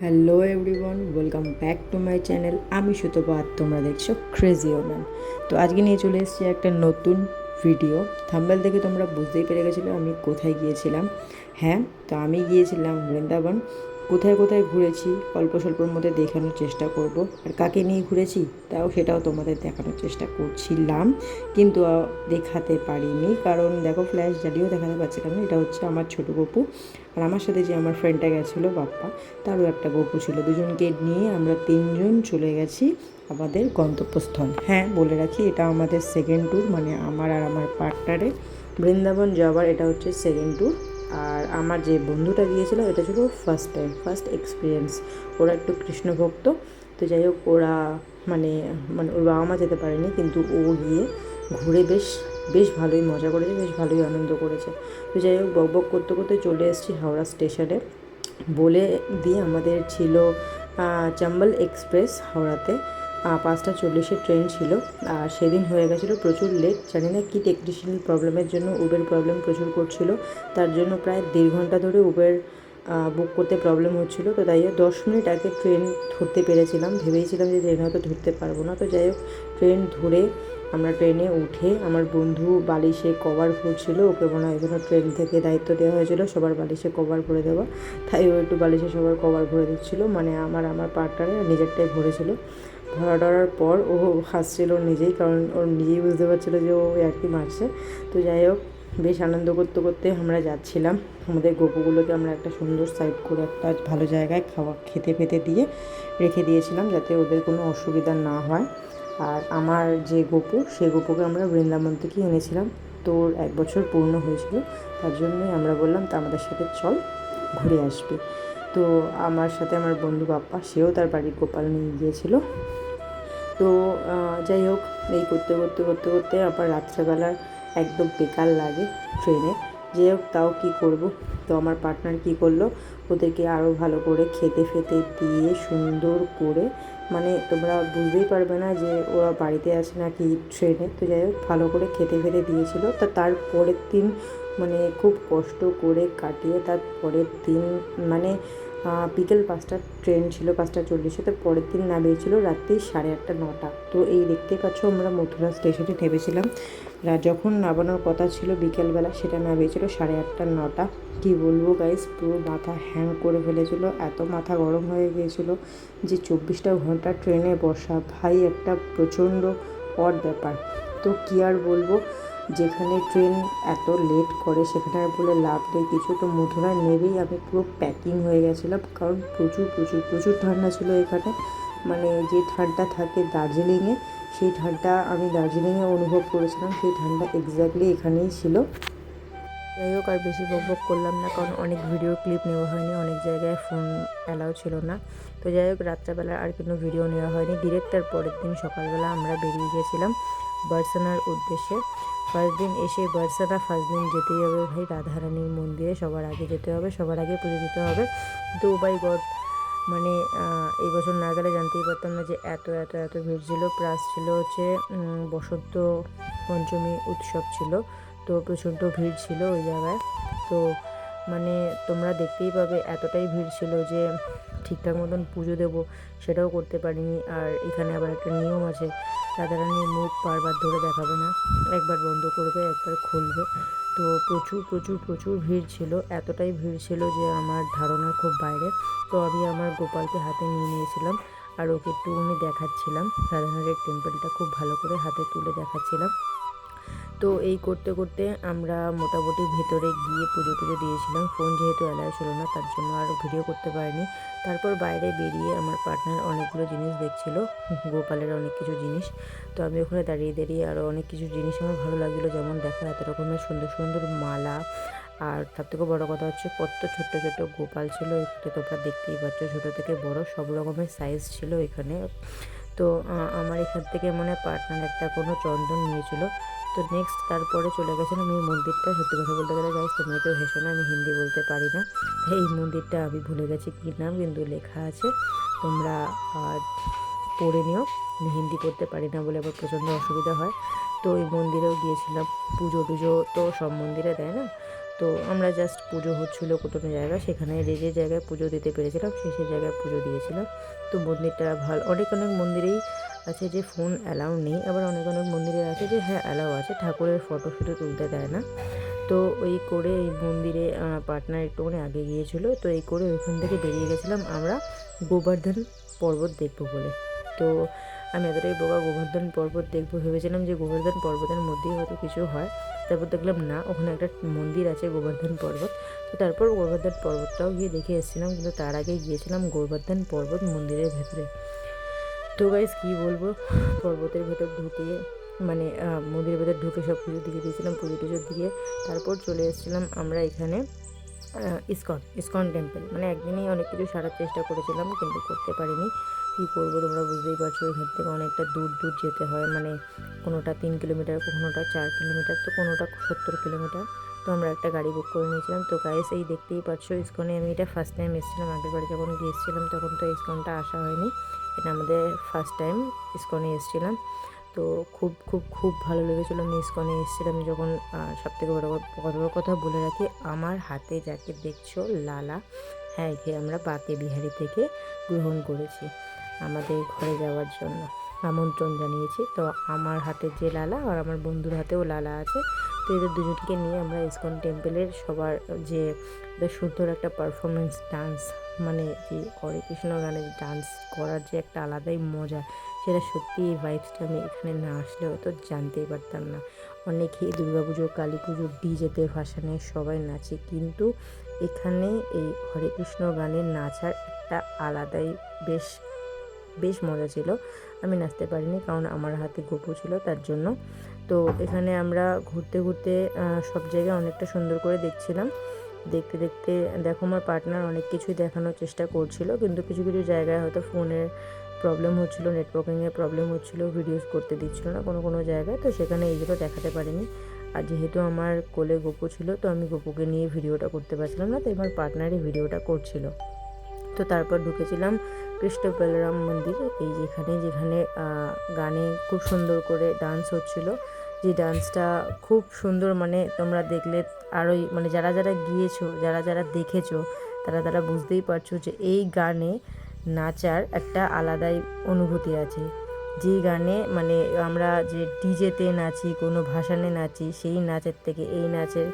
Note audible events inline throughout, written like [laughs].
Hello everyone welcome back to my channel আমি সুতপা, আর তোমরা দেখছ ক্রেজি ওম্যান তো আজকে নিয়ে চলে এসেছি একটা নতুন ভিডিও থাম্বেল দেখে তোমরা বুঝতেই পেরে গেছিল আমি কোথায় গিয়েছিলাম। হ্যাঁ তো আমি গিয়েছিলাম বৃন্দাবন। কোথায় কোথায় ঘুরেছি, অল্প স্বল্পর মধ্যে দেখানোর চেষ্টা করব। আর কাকে নিয়ে ঘুরেছি, তাও সেটাও তোমাদের দেখানোর চেষ্টা করছিলাম। কিন্তু দেখাতে পারিনি। কারণ, দেখো ফ্ল্যাশ জ্বালিয়েও দেখাতে পারছিলাম না। এটা হচ্ছে আমার ছোটো গপু আর আমার সাথে যে আমার ফ্রেন্ডটা গেছিল, বাপ্পা, তারও একটা গপু ছিল। দুজনকে নিয়ে আমরা তিনজন চলে গেছি আমাদের গন্তব্যস্থল। হ্যাঁ বলে রাখি, এটা আমাদের সেকেন্ড ট্যুর মানে আমার আর আমার পার্টনারে বৃন্দাবন যাওয়ার, এটা হচ্ছে সেকেন্ড ট্যুর আর আমার যে বন্ধুটা গিয়েছিল, এটা ছিল ফার্স্ট টাইম ফার্স্ট এক্সপিরিয়েন্স ওরা একটু কৃষ্ণভক্ত, তো যাই হোক, ওরা মানে মানে ওর বাবা মা যেতে পারেনি, কিন্তু ও গিয়ে ঘুরে বেশ বেশ ভালোই মজা করেছে, বেশ ভালোই আনন্দ করেছে। তো যাই হোক, বক বক করতে করতে চলে এসেছি হাওড়া স্টেশনে। বলে দিয়ে আমাদের ছিল চম্বল এক্সপ্রেস হাওড়াতে। পাঁচটা চল্লিশে ট্রেন ছিল। আর সেদিন হয়ে গেছিল প্রচুর লেট জানি না কী টেকনিশিয়াল প্রবলেমের জন্য উবের প্রবলেম প্রচুর করছিল। তার জন্য প্রায় দেড় ঘণ্টা ধরে উবের বুক করতে প্রবলেম হচ্ছিল। তো তাই দশ মিনিট আগে ট্রেন ধরতে পেরেছিলাম। ভেবেছিলাম যে ট্রেন হয়তো ধরতে পারব না। তো যাই হোক, ট্রেন ধরে আমরা ট্রেনে উঠে আমার বন্ধু বালিশে কভার ভরছিল ওকে মনে হয় ট্রেন থেকে দায়িত্ব দেওয়া হয়েছিল, সবার বালিশে কভার ভরে দেওয়া তাই ও একটু বালিশে সবার কভার ভরে দিচ্ছিল মানে আমার আমার পার্টনারে নিজেরটাই ভরেছিল। ভরা টরার পর ও হাসছিল নিজেই, কারণ ওর নিজেই বুঝতে পারছিলো যে ও কি মারছে। তো যাই হোক, বেশ আনন্দ করতে করতে আমরা যাচ্ছিলাম। আমাদের গপুগুলোকে আমরা একটা সুন্দর সাইড করে একটা ভালো জায়গায় খাওয়া খেতে ফেতে দিয়ে রেখে দিয়েছিলাম, যাতে ওদের কোনো অসুবিধা না হয়। আর আমার যে গপু, সে গপুকে আমরা বৃন্দাবন থেকে এনেছিলাম। তোর এক বছর পূর্ণ হয়েছিল, তার জন্যই আমরা বললাম, তা আমাদের সাথে চল, ঘুরে আসবে। তো আমার সাথে আমার বন্ধু বাপ্পা, সেও তার বাড়ির গোপাল নিয়ে গিয়েছিল। তো যাই হোক, এই করতে করতে করতে করতে আবার রাত্রেবেলার একদম বেকার লাগে ট্রেনে। যাই হোক, তাও কী করব? তো আমার পার্টনার কী করল? ওদেরকে আরও ভালো করে খেতে ফেতে দিয়ে সুন্দর করে মানে তোমরা বুঝতেই পারবে না যে ওরা বাড়িতে আছে নাকি ট্রেনে। তো যাই হোক, ভালো করে খেতে ফেতে দিয়েছিল। তা তার পরের দিন মানে খুব কষ্ট করে কাটিয়ে তার পরের দিন মানে বিকেল পাঁচটা ট্রেন ছিল, পাঁচটা চল্লিশে। তার পরের দিন নামিয়েছিল রাত্রি সাড়ে আটটা, নটা। তো এই দেখতে পাচ্ছ আমরা মথুরা স্টেশনে নেমেছিলাম। যখন নামানোর কথা ছিল বিকেলবেলা, সেটা নামিয়েছিল সাড়ে আটটা, নটা। কী বলব গাইস পুরো মাথা হ্যাং করে ফেলেছিল। এত মাথা গরম হয়ে গিয়েছিল যে চব্বিশটা ঘণ্টা ট্রেনে বসা। ভাই, একটা প্রচণ্ড অড ব্যাপার। তো কী আর বলব, যেখানে ট্রেন এত লেট করে, সেখানে আর বলে লাভ নেই কিছু। তো মথুরা নেবেই, আমি পুরো প্যাকিং হয়ে গেছিলাম। কারণ প্রচুর প্রচুর প্রচুর ঠান্ডা ছিল এখানে। মানে যে ঠান্ডা থাকে দার্জিলিংয়ে সেই ঠান্ডা আমি দার্জিলিংয়ে অনুভব করেছিলাম। সেই ঠান্ডা এক্স্যাক্টলি এখানেই ছিল। যাই হোক, আর বেশি বকবক করলাম না, কারণ অনেক ভিডিও ক্লিপ নেওয়া হয়নি, অনেক জায়গায় ফোন অ্যালাউ ছিল না। তো যাই হোক, রাত্রেবেলা আর কোনো ভিডিও নেওয়া হয়নি। ডিরেক্ট তার পরের দিন সকালবেলা আমরা বেরিয়ে গিয়েছিলাম বার্সানার উদ্দেশ্যে। ফার্স্ট দিন এসে বার্সানা ফার্স্ট দিন যেতেই হবে ভাই। রাধারানীর মন্দিরে সবার আগে যেতে হবে, সবার আগে পুজো দিতে হবে। তো বাই গড মানে এই বছর না গেলে জানতেই পারতাম না যে এত এত এত ভিড় ছিল। প্লাস ছিল হচ্ছে বসন্ত পঞ্চমী উৎসব ছিল। তো প্রচণ্ড ভিড় ছিল ওই জায়গায়। তো মানে তোমরা দেখতেই পাবে এতটাই ভিড় ছিল যে ঠিকঠাক মতন পুজো দেবো সেটাও করতে পারিনি। আর এখানে আবার একটা নিয়ম আছে, রাধারানীর মুখ বারবার ধরে দেখাবে না। একবার বন্ধ করবে, একবার খুলবে। তো প্রচুর প্রচুর প্রচুর ভিড় ছিল, এতটাই ভিড় ছিল যে আমার ধারণার খুব বাইরে। তো আমি আমার গোপালকে হাতে নিয়ে নিয়েছিলাম আর ওকে একটুখানি দেখাচ্ছিলাম। রাধানাথের টেম্পলটা খুব ভালো করে হাতে তুলে দেখাচ্ছিলাম। তো এই করতে করতে আমরা মোটামুটি ভেতরে গিয়ে পুজো টুজো দিয়েছিলাম। ফোন যেহেতু অ্যালাউ ছিল না, তার জন্য আর ভিডিও করতে পারিনি। তারপর বাইরে বেরিয়ে আমার পার্টনার অনেকগুলো জিনিস দেখছিল, গোপালের অনেক কিছু জিনিস। তো আমি ওখানে দাঁড়িয়ে দাঁড়িয়ে আরও অনেক কিছু জিনিস আমার ভালো লাগছিল যেমন দেখো এত রকমের সুন্দর সুন্দর মালা। আর তার থেকে বড়ো কথা হচ্ছে, কত ছোট্ট ছোট্ট গোপাল ছিল এখানে তোমরা দেখতেই পাচ্ছ, ছোটো থেকে বড়, সব রকমের সাইজ ছিল এখানে। তো আমার এখান থেকে মানে পার্টনার একটা কোনো চন্দন নিয়েছিল। তো নেক্সট তারপরে চলে গেছিলাম এই মন্দিরটা, সত্যি কথা বলতে গেলে গাইজ তোমরা কেউ হেসো না, আমি হিন্দি বলতে পারি না। এই মন্দিরটা আমি ভুলে গেছি কী নাম, কিন্তু লেখা আছে। তোমরা পড়ে নিও। আমি হিন্দি পড়তে পারি না বলে আবার প্রচণ্ড অসুবিধা হয়। তো ওই মন্দিরেও গিয়েছিলাম, পুজো টুজো তো সব মন্দিরে দেয় না? তো আমরা জাস্ট পুজো হচ্ছিল কোনো জায়গায়, সেখানে যে যে জায়গায় পুজো দিতে পেরেছিলাম, সেই সেই জায়গায় পুজো দিয়েছিলাম। তো মন্দিরটা ভালো, অনেক অনেক মন্দিরেই আছে যে ফোন অ্যালাউ নেই। আবার অনেক অনেক মন্দিরে আছে যে হ্যাঁ অ্যালাউ আছে। ঠাকুরের ফটো ফটো তুলতে দেয় না। তো ওই করে এই মন্দিরে পার্টনার একটুখানি আগে গিয়েছিল। তো এই করে ওইখান থেকে বেরিয়ে গেছিলাম আমরা গোবর্ধন পর্বত দেখব বলে। তো আমি এতটাই বোকা, গোবর্ধন পর্বত দেখব ভেবেছিলাম যে গোবর্ধন পর্বতের মধ্যেই হয়তো কিছু হয়। তারপর দেখলাম না, ওখানে একটা মন্দির আছে গোবর্ধন পর্বত। তো তারপর গোবর্ধন পর্বতটাও গিয়ে দেখে এসেছিলাম। কিন্তু তার আগে গিয়েছিলাম গোবর্ধন পর্বত মন্দিরের ভেতরে। তো গাইজ কী বলব? পর্বতের ভেতর ঢুকে মানে মন্দিরের ভেতর ঢুকে সব কিছু দিয়ে দিয়েছিলাম পুজো টুজো দিয়ে। তারপর চলে এসেছিলাম আমরা এখানে ইসকন ইসকন টেম্পল মানে একদিনেই অনেক কিছু সারার চেষ্টা করেছিলাম, কিন্তু করতে পারিনি। কী করব তোমরা বুঝতেই পারছ, এখান থেকে অনেকটা দূর দূর যেতে হয়। মানে কোনোটা তিন কিলোমিটার, কোনোটা চার কিলোমিটার, তো কোনোটা সত্তর কিলোমিটার। তো আমরা একটা গাড়ি বুক করে নিয়েছিলাম। তো গাইস এই দেখতেই পাচ্ছ, ইসকনে আমি এটা ফার্স্ট টাইম এসেছিলাম। আগের বারে যখন গিয়েছিলাম, তখন তো ইসকনটা আসা হয়নি। এটা আমাদের ফার্স্ট টাইম ইসকনে এসেছিলাম। তো খুব খুব খুব ভালো লেগেছিলো। আমি ইসকনে এসেছিলাম যখন সব থেকে বড় বড় কথা বলে রাখি, আমার হাতে যাকে দেখছ, লালা হ্যাঁ একে আমরা বাকে বিহারি থেকে গ্রহণ করেছি আমাদের ঘরে যাওয়ার জন্য। আমন্ত্রণ জানিয়েছি। তো আমার হাতে যে লালা, আর আমার বন্ধুর হাতেও লালা আছে। তো এদের দুজনকে নিয়ে আমরা ইসকন টেম্পলের সবার যে সুন্দর একটা পারফরমেন্স ডান্স মানে যে হরে কৃষ্ণ গানের ডান্স করার যে একটা আলাদাই মজা, সেটা সত্যি এই ভাইবসটা আমি এখানে না আসলে হয়তো জানতেই পারতাম না। অনেকেই দুর্গাপুজো কালী পুজো ডিজেতে ভাসানে সবাই নাচে, কিন্তু এখানে এই হরে কৃষ্ণ গানের নাচার একটা আলাদাই বেশ বেশ মজা ছিল। আমি নাচতে পারিনি, কারণ আমার হাতে গোপু ছিল, তার জন্য তো এখানে আমরা ঘুরতে ঘুরতে সব জায়গায় অনেকটা সুন্দর করে দেখছিলাম। দেখতে দেখতে দেখো আমার পার্টনার অনেক কিছুই দেখানোর চেষ্টা করছিল, কিন্তু কিছু কিছু জায়গায় হয়তো ফোনের প্রবলেম হচ্ছিল নেটওয়ার্কিংয়ের প্রবলেম হচ্ছিল ভিডিওস করতে দিচ্ছিল না কোনো কোনো জায়গায়। তো সেখানে এইগুলো দেখাতে পারিনি। আর যেহেতু আমার কোলে গোপু ছিল, তো আমি গোপুকে নিয়ে ভিডিওটা করতে পারছিলাম না তো আমার পার্টনারই ভিডিওটা করছিল। তো তারপর ঢুকেছিলাম কৃষ্ণ বলরাম মন্দির, এই যেখানে যেখানে গানে খুব সুন্দর করে ডান্স হচ্ছিল। যে ডান্সটা খুব সুন্দর মানে তোমরা দেখলে আরোই মানে যারা যারা গিয়েছো, যারা যারা দেখেছ, তারা তারা বুঝতেই পারছ যে এই গানে নাচার একটা আলাদাই অনুভূতি আছে। যে গানে মানে আমরা যে ডিজেতে নাচি, কোনো ভাসানে নাচি, সেই নাচের থেকে এই নাচের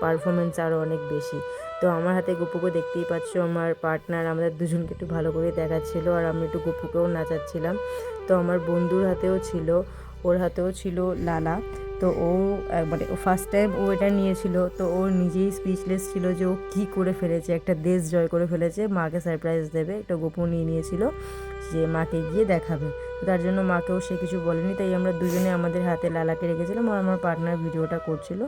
পারফরমেন্স আরও অনেক বেশি। তো আমার হাতে গপুকে দেখতেই পাচ্ছ, আমার পার্টনার আমাদের দুজনকে একটু ভালো করে দেখাচ্ছিল আর আমি একটু গপুকেও নাচাচ্ছিলাম। তো আমার বন্ধুর হাতেও ছিল ওর হাতেও ছিল লালা। তো ও মানে ও ফার্স্ট টাইম ও এটা নিয়েছিল। তো ও নিজেই স্পিচলেস ছিল যে ও কী করে ফেলেছে, একটা দেশ জয় করে ফেলেছে, মাকে সারপ্রাইজ দেবে। একটা গোপন নিয়ে নিয়েছিল যে মাকে গিয়ে দেখাবে। তার জন্য মাকেও সে কিছু বলেনি। তাই আমরা দুজনে আমাদের হাতে লালাকে রেখেছিলাম। আর আমার পার্টনার ভিডিওটা করছিল।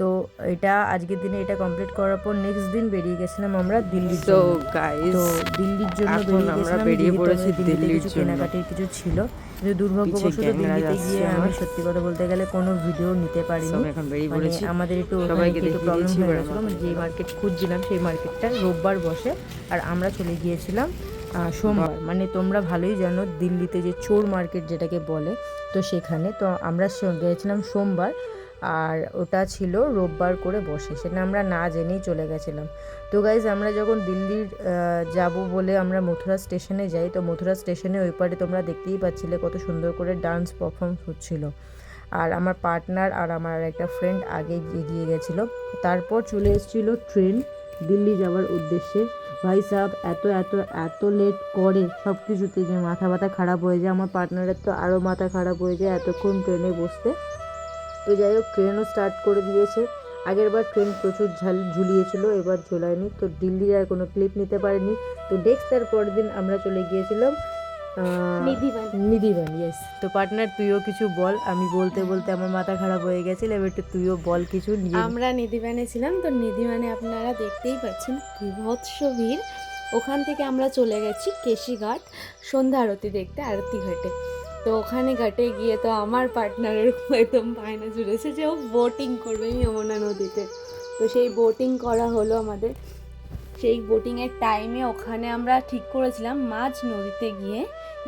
তো এটা আজকের দিনে এটা কমপ্লিট করার পর নেক্সট দিন বেরিয়ে গেছিলাম আমরা দিল্লির তো গাইস তো দিল্লির জন্য আমরা বেরিয়ে পড়েছি দিল্লির জন্য। কেনাকাটির কিছু ছিল। যে দুর্ভাগ্যবশত দিল্লিতে গিয়ে আমি সত্যি কথা বলতে গেলে কোনো ভিডিও নিতে পারিনি। এখন বেরিয়ে মানে পড়েছি। আমাদের একটু সবাইকে একটু প্রবলেম হয়ে গেছিল মানে যেই মার্কেট খুঁজছিলাম সেই মার্কেটটা রোববার বসে আর আমরা চলে গিয়েছিলাম সোমবার। মানে তোমরা ভালোই জানো দিল্লিতে যে চোর মার্কেট যেটাকে বলে তো সেখানে তো আমরা গিয়েছিলাম সোমবার। আর ওটা ছিল রোববার করে বসে, সেটা আমরা না জেনেই চলে গেছিলাম। তো গাইজ আমরা যখন দিল্লির যাব বলে আমরা মথুরা স্টেশনে যাই, তো মথুরা স্টেশনে ওই পারে তোমরা দেখতেই পাচ্ছিলে কত সুন্দর করে ডান্স পারফর্ম হচ্ছিল। আর আমার পার্টনার আর আমার একটা ফ্রেন্ড আগে এগিয়ে গেছিল। তারপর চলে এসেছিল ট্রেন দিল্লি যাওয়ার উদ্দেশ্যে। ভাই সাহেব এত এত এত লেট করে সব কিছুতে যে মাথা ব্যথা খারাপ হয়ে যায়, আমার পার্টনারের তো আরও মাথা খারাপ হয়ে যায় এতক্ষণ ট্রেনে বসতে। তো যাই হোক ট্রেনও স্টার্ট করে দিয়েছে। আগের বার ট্রেন প্রচুর ঝাল ঝুলিয়েছিল এবার ঝোলায়নি। তো দিল্লির আর কোনো ক্লিপ নিতে পারিনি। তো নেক্সট তার পরের দিন আমরা চলে গিয়েছিলাম নিধিবান ইয়েস তো পার্টনার তুইও কিছু বল। আমি বলতে বলতে আমার মাথা খারাপ হয়ে গেছিল এবার একটু তুইও বল কিছু নিয়ে আমরা নিধিবানে ছিলাম তো নিধিবানে আপনারা দেখতেই পাচ্ছেন বিভৎস ভিড় ওখান থেকে আমরা চলে গেছি কেশিঘাট সন্ধ্যা আরতি দেখতে আরতি ঘাটে। তো ওখানে ঘাটে গিয়ে তো আমার পার্টনারের একদম বায়না জুড়েছে যে ও বোটিং করবে যমুনা নদীতে। তো সেই বোটিং করা হলো আমাদের। সেই বোটিংয়ের টাইমে ওখানে আমরা ঠিক করেছিলাম মাছ নদীতে গিয়ে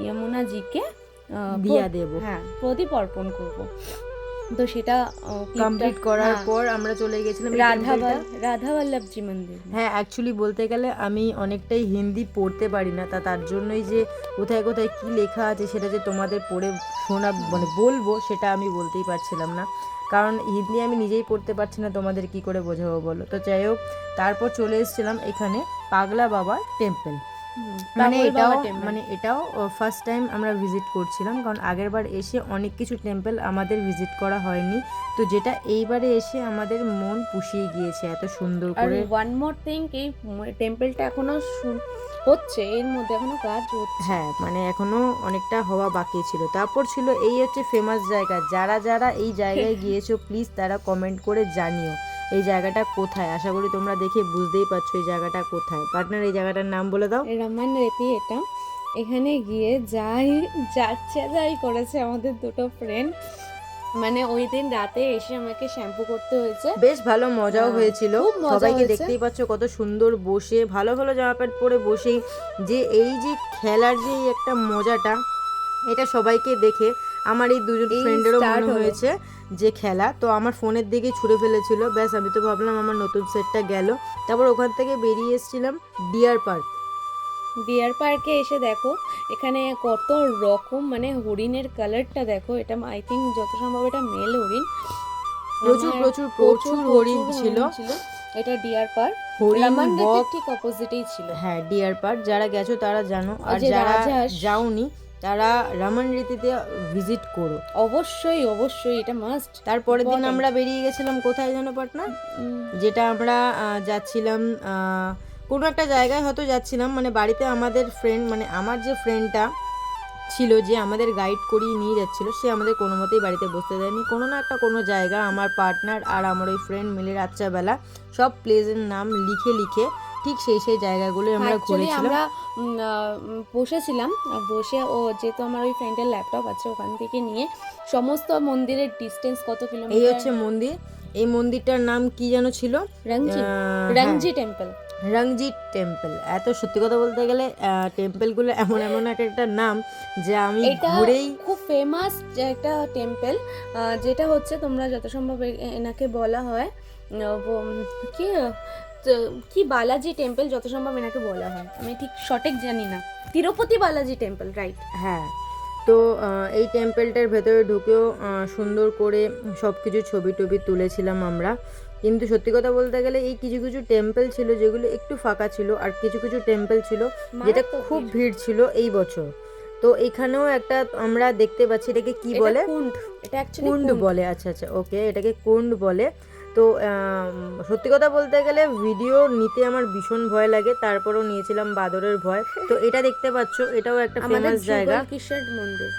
যমুনাজিকে বিয়া দিয়া দেবো। হ্যাঁ প্রদীপ অর্পণ করব। তো সেটা কমপ্লিট করার হ্যাঁ, পর আমরা চলে গেছিলাম রাধা রাধা বল্লভজি মন্দির। হ্যাঁ অ্যাকচুয়ালি বলতে গেলে আমি অনেকটাই হিন্দি পড়তে পারি না তা তার জন্যই যে কোথায় কোথায় কি লেখা আছে সেটা যে তোমাদের পড়ে শোনা মানে বলব সেটা আমি বলতেই পারছিলাম না। কারণ হিন্দি আমি নিজেই পড়তে পারছি না তোমাদের কি করে বোঝাবো বলো? তো যাই হোক তারপর চলে এসেছিলাম এখানে পাগলা বাবার টেম্পল মানে এটাও মানে এটাও ফার্স্ট টাইম আমরা ভিজিট করছিলাম কারণ আগের বার এসে অনেক কিছু টেম্পল আমাদের ভিজিট করা হয়নি। তো যেটা এইবারে এসে আমাদের মন পুষিয়ে গিয়েছে এত সুন্দর করে। ওয়ান মোর থিং এই টেম্পলটা এখনও হচ্ছে এর মধ্যে এখনও কাজ হচ্ছে। হ্যাঁ মানে এখনও অনেকটা হওয়া বাকি ছিল। তারপর ছিল এই হচ্ছে ফেমাস জায়গা। যারা যারা এই জায়গায় [laughs] গিয়েছো প্লিজ তারা কমেন্ট করে জানিও। এই জায়গাটা কোথায়? আশা করি তোমরা দেখে বুঝতেই পারছ এই জায়গাটা কোথায়। পার্টনার এই জায়গাটার নাম বলে দাও। রামান রেতি এটা। এখানে গিয়ে যাই যাচ্ছে যাই করেছে আমাদের দুটো ফ্রেন্ড মানে ওই দিন রাতে এসে আমাকে শ্যাম্পু করতে হয়েছে। বেশ ভালো মজাও হ্যাঁ, হয়েছিল। সবাইকে দেখতেই পাচ্ছ কত সুন্দর বসে ভালো ভালো জামা প্যান্ট পরে বসেই। যে এই যে খেলার যে একটা মজাটা এটা সবাইকে দেখে আমার এই দুজন ফ্রেন্ডেরও মনে হয়েছে। যে খেলা তো আমার ফোনের দিকে ছুঁড়ে ফেলেছিল। ব্যাস আমি তো ভাবলাম আমার নতুন সেটটা গেল। তারপর ওখান থেকে বেরিয়ে এসেছিলাম ডিয়ার পার্ক। ডিয়ার পার্কে এসে দেখো এখানে কত রকম মানে হরিণের কালারটা দেখো। এটা আই থিঙ্ক যত সম্ভব এটা মেল হরিণ। প্রচুর প্রচুর প্রচুর হরিণ ছিল। এটা ডিয়ার পার্ক। হরিণ ঠিক অপোজিটেই ছিল। হ্যাঁ ডিয়ার পার্ক। যারা গেছো তারা জানো। আর যারা যাওনি তারা রামান রীতিতে ভিজিট করো। অবশ্যই অবশ্যই এটা মাস্ট তারপরের দিন আমরা বেরিয়ে গেছিলাম কোথায় যেন পাটনা? যেটা আমরা যাচ্ছিলাম কোনো একটা জায়গায় হয়তো যাচ্ছিলাম মানে বাড়িতে আমাদের ফ্রেন্ড মানে আমার যে ফ্রেন্ডটা ছিল যে আমাদের গাইড করিয়ে নিয়ে যাচ্ছিল সে আমাদের কোনো মতেই বাড়িতে বসতে দেয়নি। কোনো না একটা কোনো জায়গা আমার পার্টনার আর আমার ওই ফ্রেন্ড মিলে রাত্রাবেলা সব প্লেসের নাম লিখে লিখে ঠিক সেই সেই জায়গাগুলো আমরা ঘুরেছিলাম। আমরা বসেছিলাম বসে ও যেহেতু আমার ওই ফ্রেন্ডের ল্যাপটপ আছে ওখান থেকে নিয়ে সমস্ত মন্দিরের ডিস্টেন্স কত কিলোমিটার এই হচ্ছে মন্দির। এই মন্দিরটার নাম কি যেন ছিল? রংজি হ্যাঁ। রংজি টেম্পল রংজিৎ টেম্পল এত সত্যি কথা বলতে গেলে টেম্পলগুলো এমন এমন এক একটা নাম যে আমি ঘুরেই খুব ফেমাস একটা টেম্পল যেটা হচ্ছে তোমরা যত সম্ভব এনাকে বলা হয় কি কি বালাজি টেম্পল যত সম্ভব এনাকে বলা হয়। আমি ঠিক সঠিক জানি না। তিরুপতি বালাজি টেম্পল রাইট হ্যাঁ। তো এই টেম্পলটার ভেতরে ঢুকেও সুন্দর করে সব কিছু ছবি টবি তুলেছিলাম আমরা। কিন্তু সত্যি কথা বলতে গেলে এই কিছু কিছু টেম্পল ছিল যেগুলো একটু ফাঁকা ছিল আর কিছু কিছু টেম্পল ছিল যেটা খুব ভিড়। ছিল এই বছর। তো এখানেও একটা আমরা দেখতে পাচ্ছি এটাকে কি বলে? কুন্ড এটা কুন্ড বলে। আচ্ছা আচ্ছা ওকে এটাকে কুন্ড বলে। তো সত্যি কথা বলতে গেলে ভিডিও নিতে আমার ভীষণ ভয় লাগে তারপরেও নিয়েছিলাম বাদরের ভয়। তো এটা দেখতে পাচ্ছ এটাও একটা ফেমাস জায়গা।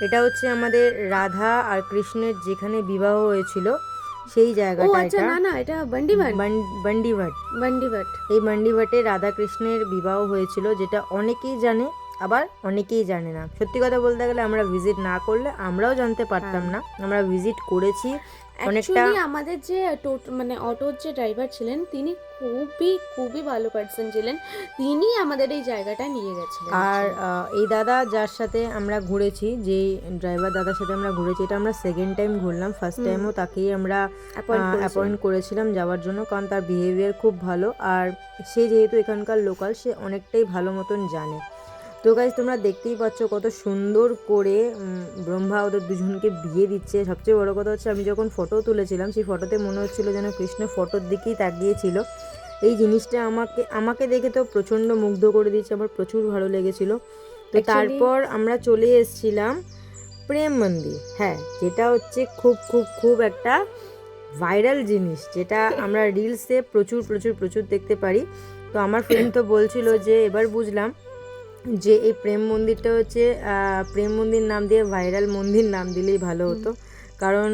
এটা হচ্ছে আমাদের রাধা আর কৃষ্ণের যেখানে বিবাহ হয়েছিল সেই জায়গাটা আচ্ছা এটা। না না এটা বান্ডিভাট। বান- বান্ডিভাট। বান্ডিভাট। এই বান্ডিভাটে রাধা কৃষ্ণের বিবাহ হয়েছিল যেটা অনেকেই জানে আবার অনেকেই জানে না। সত্যি কথা বলতে গেলে আমরা ভিজিট না করলে আমরাও জানতে পারতাম হ্যাঁ। না। আমরা ভিজিট করেছি অনেকটা আমাদের যে টোট- মানে অটোর যে ড্রাইভার ছিলেন তিনি খুবই খুবই ভালো পার্সন ছিলেন। তিনি আমাদের এই জায়গাটা নিয়ে গেছিলেন আর এই দাদা যার সাথে আমরা ঘুরেছি যে ড্রাইভার দাদার সাথে আমরা ঘুরেছি এটা আমরা সেকেন্ড টাইম ঘুরলাম। ফার্স্ট। টাইমও তাকেই আমরা অ্যাপয়েন্ট করেছিলাম। যাওয়ার জন্য কারণ তার বিহেভিয়ার খুব ভালো। আর সে যেহেতু এখানকার লোকাল সে অনেকটাই ভালো মতন জানে। তো গাইজ তোমরা দেখতেই পাচ্ছ কত সুন্দর করে ব্রহ্মা ওদের দুজনকে বিয়ে দিচ্ছে। সবচেয়ে বড় কথা হচ্ছে আমি যখন ফটো তুলেছিলাম সেই ফটোতে মনে হচ্ছিল যেন কৃষ্ণ ফটোর দিকেই তাকিয়েছিল। এই জিনিসটা আমাকে আমাকে দেখে তো প্রচণ্ড মুগ্ধ করে দিয়েছে আমার প্রচুর ভালো লেগেছিল। তো তারপর আমরা চলে এসেছিলাম প্রেম মন্দির। হ্যাঁ যেটা হচ্ছে খুব খুব খুব একটা ভাইরাল জিনিস যেটা আমরা রিলসে প্রচুর প্রচুর প্রচুর দেখতে পারি। তো আমার ফ্রেন্ড তো বলছিল যে এবার বুঝলাম যে এই প্রেম মন্দিরটা হচ্ছে প্রেম মন্দির নাম দিয়ে ভাইরাল মন্দির নাম দিলেই ভালো হতো। কারণ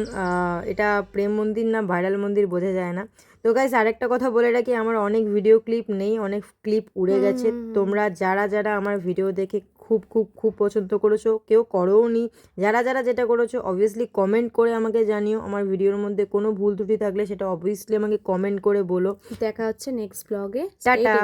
এটা প্রেম মন্দির না ভাইরাল মন্দির বোঝা যায় না। তো গাইস আরেকটা কথা বলে রাখি আমার অনেক ভিডিও ক্লিপ নেই অনেক ক্লিপ উড়ে গেছে। তোমরা যারা যারা আমার ভিডিও দেখে খুব খুব খুব পছন্দ করেছ কেউ করোও নি। যারা যারা যেটা করেছ অবভিয়াসলি কমেন্ট করে আমাকে জানিও। আমার ভিডিওর মধ্যে কোনো ভুল ত্রুটি থাকলে সেটা অবভিয়াসলি আমাকে কমেন্ট করে বলো। দেখা হচ্ছে নেক্সট ব্লগে টাটা।